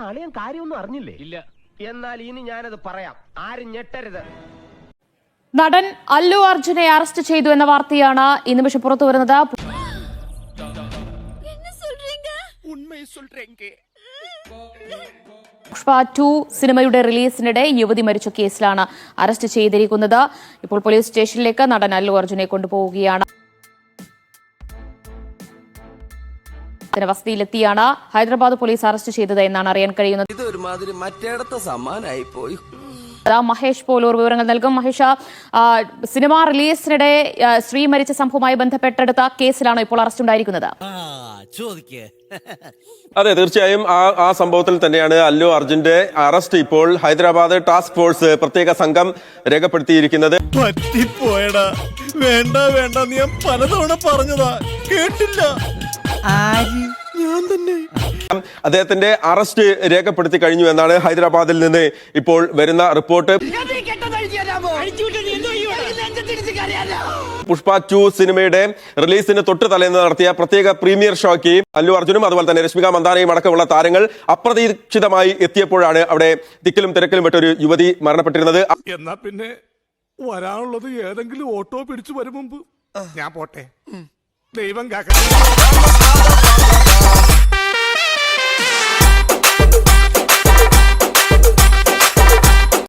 അപ്പൊ അളിയൻ കാര്യമൊന്നും അറിഞ്ഞില്ലേ? ഇല്ല. എന്നാൽ ഇനി ഞാനത് പറയാം. ആരും ഞെട്ടരുത്. നടൻ അല്ലു അർജുനെ അറസ്റ്റ് ചെയ്തു എന്ന വാർത്തയാണ് ഈ നിമിഷം പുറത്തു വരുന്നത്. പുഷ്പ ടു സിനിമയുടെ റിലീസിനിടെ യുവതി മരിച്ച കേസിലാണ് അറസ്റ്റ് ചെയ്തിരിക്കുന്നത്. ഇപ്പോൾ പോലീസ് സ്റ്റേഷനിലേക്ക് നടൻ അല്ലു അർജുനെ കൊണ്ടുപോവുകയാണ്. ഇതിന് വസതിയിലെത്തിയാണ് ഹൈദരാബാദ് പോലീസ് അറസ്റ്റ് ചെയ്തത് എന്നാണ് അറിയാൻ കഴിയുന്നത്. ഇത് ഒരുമാതിരി മറ്റേടത്തെ സമ്മാനായി പോയി. അതാ മഹേഷ് പോലൂർ വിവരങ്ങൾ നൽകും. മഹേഷ സിനിമ റിലീസിനിടെ സ്ത്രീ ശ്രീ മരിച്ച സംഭവവുമായി ബന്ധപ്പെട്ടെടുത്ത കേസിലാണ് ഇപ്പോൾ അറസ്റ്റ് ഉണ്ടായിരിക്കുന്നത്. ചോദിക്കേ. അതെ തീർച്ചയായും ആ ആ സംഭവത്തിൽ തന്നെയാണ് അല്ലു അർജുന്റെ അറസ്റ്റ് ഇപ്പോൾ ഹൈദരാബാദ് ടാസ്ക് ഫോഴ്സ് പ്രത്യേക സംഘം രേഖപ്പെടുത്തിയിരിക്കുന്നത്. പറ്റിപ്പോയടാ. വേണ്ട വേണ്ട നീ ഞാൻ പലതവണ പറഞ്ഞതാ. കേട്ടില്ല. ആര്? ഞാൻ തന്നെ. അദ്ദേഹത്തിന്റെ അറസ്റ്റ് രേഖപ്പെടുത്തി കഴിഞ്ഞു എന്നാണ് ഹൈദരാബാദിൽ നിന്ന് ഇപ്പോൾ വരുന്ന റിപ്പോർട്ട്. പുഷ്പ ടു സിനിമയുടെ റിലീസിന് തൊട്ട് തലേന്ന് നടത്തിയ പ്രത്യേക പ്രീമിയർ ഷോയ്ക്ക് അല്ലു അർജുനും അതുപോലെ തന്നെ രശ്മിക മന്ദാനയും അടക്കമുള്ള താരങ്ങൾ അപ്രതീക്ഷിതമായി എത്തിയപ്പോഴാണ് അവിടെ തിക്കിലും തിരക്കിലും പെട്ടൊരു യുവതി മരണപ്പെട്ടിരുന്നത്. എന്നാ പിന്നെ വരാനുള്ളത് ഏതെങ്കിലും ഓട്ടോ പിടിച്ചു വരും മുമ്പ്. ഞാൻ പോട്ടെ. దైవం కాక.